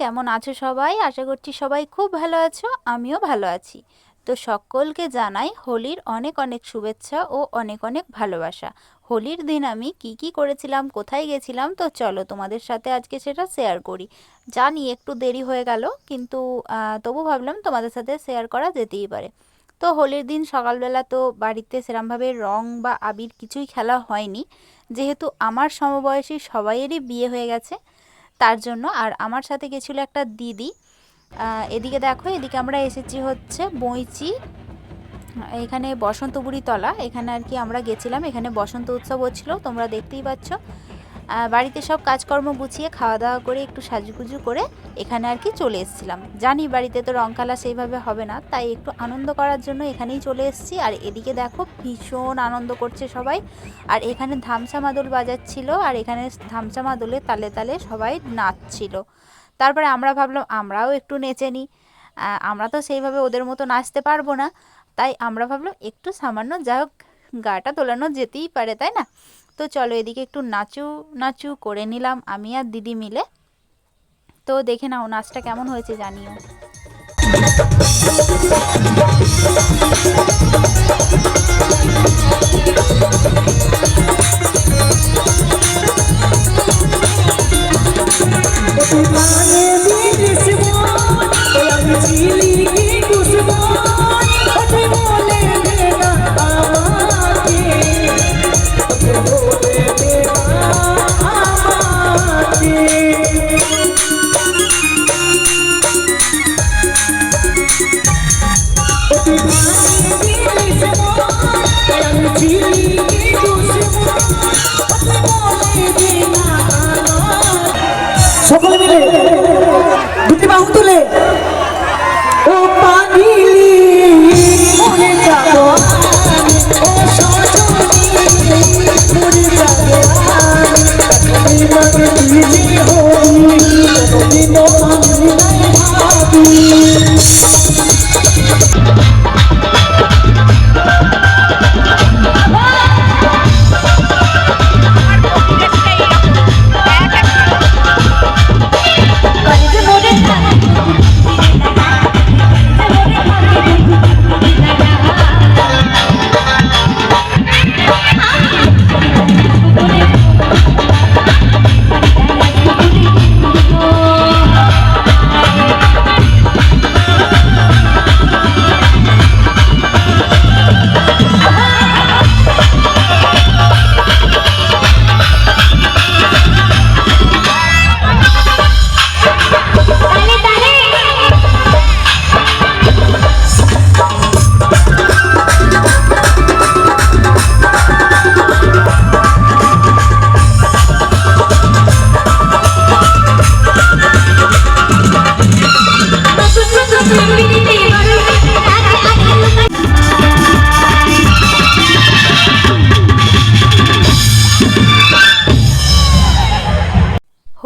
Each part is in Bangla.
কেমন আছো সবাই? আশা করছি সবাই খুব ভালো আছো, আমিও ভালো আছি। তো সকলকে জানাই হোলির অনেক অনেক শুভেচ্ছা ও অনেক অনেক ভালোবাসা। হোলির দিন আমি কি কি করেছিলাম, কোথায় গেছিলাম, তো চলো তোমাদের সাথে আজকে সেটা শেয়ার করি। জানি একটু দেরি হয়ে গেল, কিন্তু তবু ভাবলাম তোমাদের সাথে শেয়ার করা যেতেই পারে। তো হোলির দিন সকালবেলা তো বাড়িতে সেরমভাবে রং বা আবির কিছুই খেলা হয়নি। যেহেতু আমার সমবয়সী সবাইয়েরই বিয়ে হয়ে গেছে তার জন্য। আর আমার সাথে গেছিল একটা দিদি। এদিকে দেখো, এদিকে আমরা এসেছি হচ্ছে বইচি, এখানে বসন্তপুরি তলা এখানে আর কি আমরা গেছিলাম, এখানে বসন্ত উৎসব হচ্ছিল, তোমরা দেখতেই পাচ্ছ। বাড়িতে সব কাজকর্ম গুছিয়ে খাওয়া দাওয়া করে একটু সাজুগুজু করে এখানে আর কি চলে এসেছিলাম। জানি বাড়িতে তো রং খেলা সেইভাবে হবে না, তাই একটু আনন্দ করার জন্য এখানেই চলে এসেছি। আর এদিকে দেখো ভীষণ আনন্দ করছে সবাই। আর এখানে ধামসা মাদল বাজাচ্ছিল, আর এখানে ধামসা মাদলে তালে তালে সবাই নাচছিল। তারপরে আমরা ভাবলাম আমরাও একটু নেচে নিই। আমরা তো সেইভাবে ওদের মতো নাচতে পারব না, তাই আমরা ভাবলাম একটু সামান্য যা হোক, গাটা তোলানো যেতেই পারে, তাই না? তো চলো এদিকে একটু নাচু নাচু করে নিলাম আমি আর দিদি মিলে। তো দেখে নাও নাচটা কেমন হয়েছে জানিও।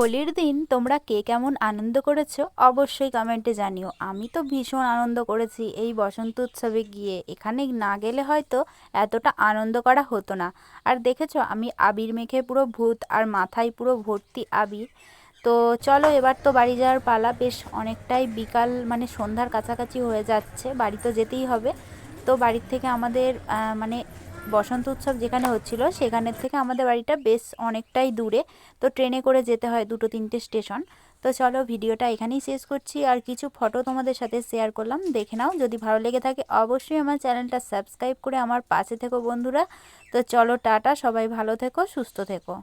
হোলির দিন তোমরা কে কেমন আনন্দ করেছ অবশ্যই কমেন্টে জানিও। আমি তো ভীষণ আনন্দ করেছি এই বসন্ত উৎসবে গিয়ে। এখানে না গেলে হয়তো এতটা আনন্দ করা হতো না। আর দেখেছ আমি আবির মেখে পুরো ভূত আর মাথায় পুরো ভর্তি আবির। তো চলো এবার তো বাড়ি যাওয়ার পালা। বেশ অনেকটাই বিকাল মানে সন্ধ্যার কাছাকাছি হয়ে যাচ্ছে। বাড়ি তো যেতেই হবে। তো বাড়ির থেকে আমাদের মানে বসন্ত উৎসব যেখানে হচ্ছিল সেখানের থেকে আমাদের বাড়িটা বেশ অনেকটাই দূরে। তো ট্রেনে করে যেতে হয় দুটো তিনটে স্টেশন। তো চলো ভিডিওটা এখানেই শেষ করছি। আর কিছু ফটো তোমাদের সাথে শেয়ার করলাম, দেখে নাও। যদি ভালো লেগে থাকে অবশ্যই আমার চ্যানেলটা সাবস্ক্রাইব করে আমার পাশে থেকো বন্ধুরা। তো চলো টাটা, সবাই ভালো থেকো, সুস্থ থেকো।